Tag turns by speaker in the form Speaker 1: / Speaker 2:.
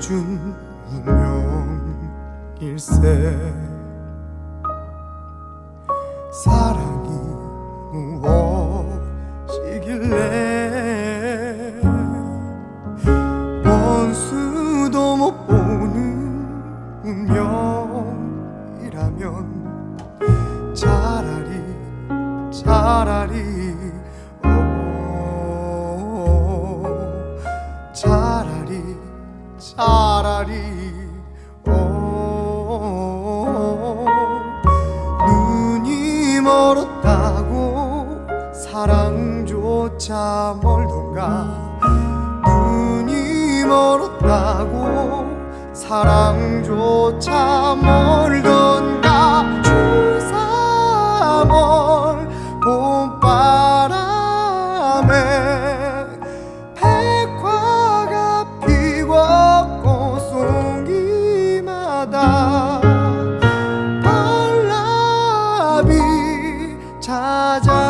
Speaker 1: 준 운명일세. 사랑이 무엇이길래? 원수도 못 보는 운명이라면 차라리 차라리 차라리 오 눈이 멀었다고 사랑조차 멀던가? 눈이 멀었다고 사랑조차 멀던가? 주사 멀 찾아.